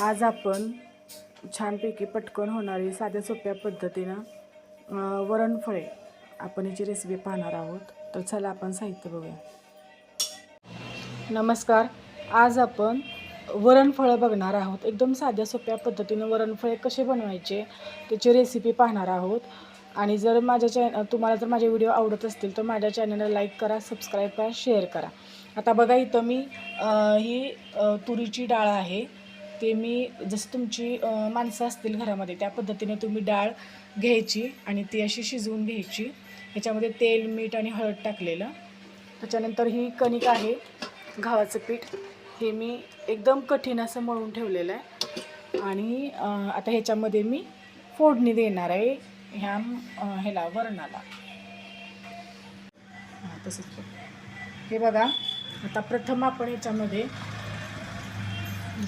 आज आपण छानपैकी पटकन होणारी साध्या सोप्या पद्धतीनं वरणफळे आपण याची रेसिपी पाहणार आहोत. तर चला आपण साहित्य बघूया. नमस्कार. आज आपण वरणफळं बघणार आहोत. एकदम साध्या सोप्या पद्धतीनं वरणफळे कसे बनवायचे त्याची रेसिपी पाहणार आहोत. आणि जर माझ्या चॅन तुम्हाला जर माझे व्हिडिओ आवडत असतील तर माझ्या चॅनलला लाईक करा सबस्क्राईब करा शेअर करा. आता बघा इथं मी ही तुरीची डाळ आहे. ते मी जसं तुमची माणसं असतील घरामध्ये त्या पद्धतीने तुम्ही डाळ घ्यायची आणि ती अशी शिजवून घ्यायची. ह्याच्यामध्ये तेल मीठ आणि हळद टाकलेलं. त्याच्यानंतर ही कणिक आहे गव्हाचं पीठ. हे मी एकदम कठीण असं मळून ठेवलेलं आहे. आणि आता ह्याच्यामध्ये मी फोडणी देणार आहे ह्या ह्याला वरणाला. तसंच हे बघा आता प्रथम आपण याच्यामध्ये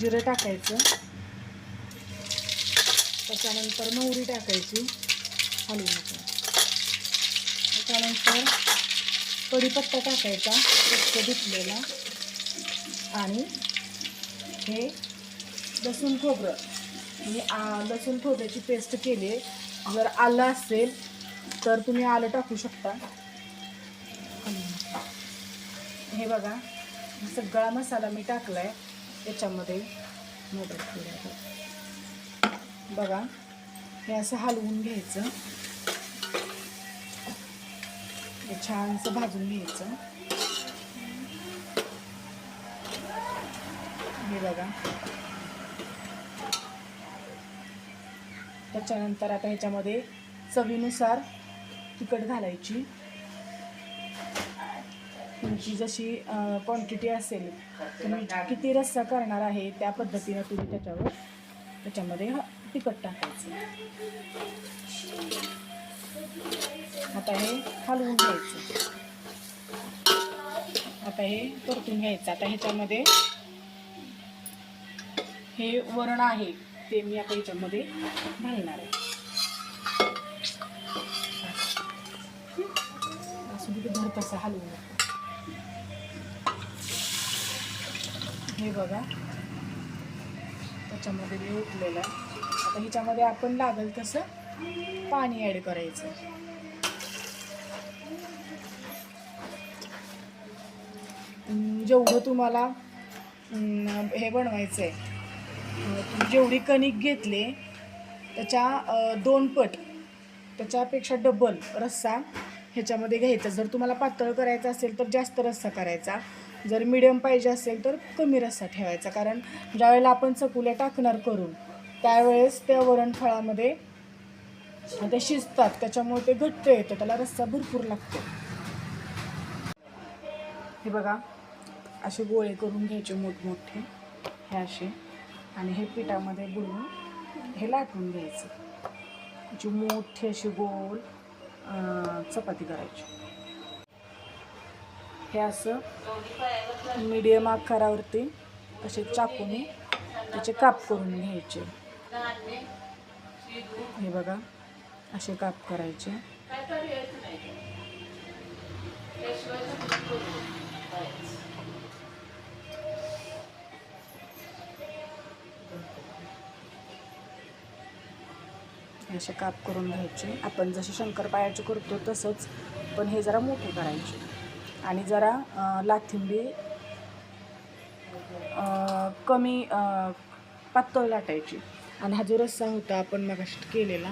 जिरं टाकायचं. त्याच्यानंतर मोहरी टाकायची. हलवू नका त्याच्यानंतर कढीपत्ता टाकायचा स्वच्छ धुतलेला. आणि हे लसूण खोबरं. मी आ लसूण खोबऱ्याची पेस्ट केली. आहे जर आलं असेल तर तुम्ही आलं टाकू शकता. हे बघा सगळा मसाला मी टाकला आहे याच्यामध्ये मोबाईल ठेवला बघा हे असं हलवून घ्यायचं. हे छानसं भाजून घ्यायचं. हे बघा. त्याच्यानंतर आता ह्याच्यामध्ये चवीनुसार तिखट घालायची. तुमची जशी क्वांटिटी असेल तुम्ही किती रस्सा करणार आहे त्या पद्धतीनं तुम्ही त्याच्यावर त्याच्यामध्ये ह- तिखट टाकायचं. आता हे हलवून घ्यायचं. आता हे परतून घ्यायचं. आता ह्याच्यामध्ये हे वरण आहे ते मी आता ह्याच्यामध्ये घालणार आहे. असं तिथे धर तसा हलवून. हे बघा. त्याच्यामध्ये मी उठलेलं आता ह्याच्यामध्ये आपण लागेल तसं पाणी ॲड करायचं. जेवढं तुम्हाला हे बनवायचं आहे तुम्ही जेवढी कणिक घेतले त्याच्या दोन पट त्याच्यापेक्षा डबल रस्सा ह्याच्यामध्ये घ्यायचा. जर तुम्हाला पातळ करायचं असेल तर जास्त रस्सा करायचा. जर मिडियम पाहिजे असेल तर कमी रस्सा ठेवायचा. कारण ज्यावेळेला आपण चकुल्या टाकणार करून त्यावेळेस त्या वरणफळामध्ये ते शिजतात. त्याच्यामुळे ते घट्ट येतं. त्याला रस्सा भरपूर लागतो. हे बघा असे गोळे करून घ्यायचे मोठमोठे. हे असे. आणि हे पिठामध्ये बुडवून हे लाटून घ्यायचं. जी मोठी अशी गोल चपाती करायची. हे असं मीडियम आकारावरती असे चाकूने त्याचे काप करून घ्यायचे. हे बघा असे काप करायचे. असे काप करून घ्यायचे. आपण जसे शंकरपाळ्याचे करतो तसंच पण हे जरा मोठे करायचे. आणि जरा लाथिंबी कमी पातळ लाटायची. आणि हा जो रस्सा होता आपण मग केलेला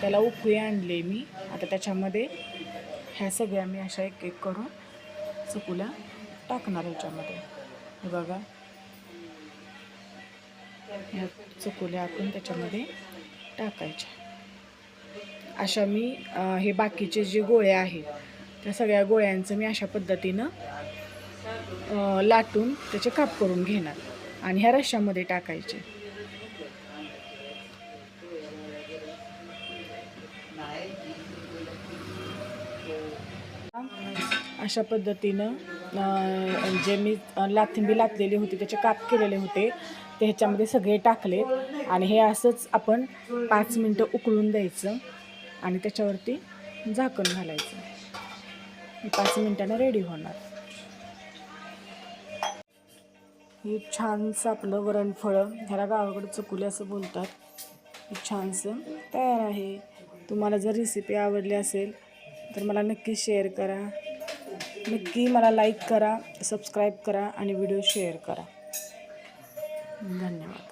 त्याला उकळी आणले मी. आता त्याच्यामध्ये ह्या सगळ्या मी अशा एक एक करून चकुल्या टाकणार ह्याच्यामध्ये हे बघा. ह्या चकुल्या आपण त्याच्यामध्ये टाकायच्या. अशा मी हे बाकीचे जे गोळे आहेत त्या सगळ्या गोळ्यांचं मी अशा पद्धतीनं लाटून त्याचे काप करून घेणार आणि ह्या रश्श्यामध्ये टाकायचे. अशा पद्धतीनं जे मी लाथिंबी लाटलेली होती त्याचे काप केलेले होते ते ह्याच्यामध्ये सगळे टाकले आणि हे असंच आपण पाच मिनटं उकळून द्यायचं आणि त्याच्यावरती झाकण घालायचं. हे पाच मिनटानं रेडी होणार. हे छानसं आपलं वरणफळं ह्याला गावाकडं चकुले असं बोलतात. हे छानसं तयार आहे. तुम्हाला जर रेसिपी आवडली असेल तर मला नक्की शेअर करा. नक्की मला लाईक करा सबस्क्राईब करा आणि व्हिडिओ शेअर करा. धन्यवाद.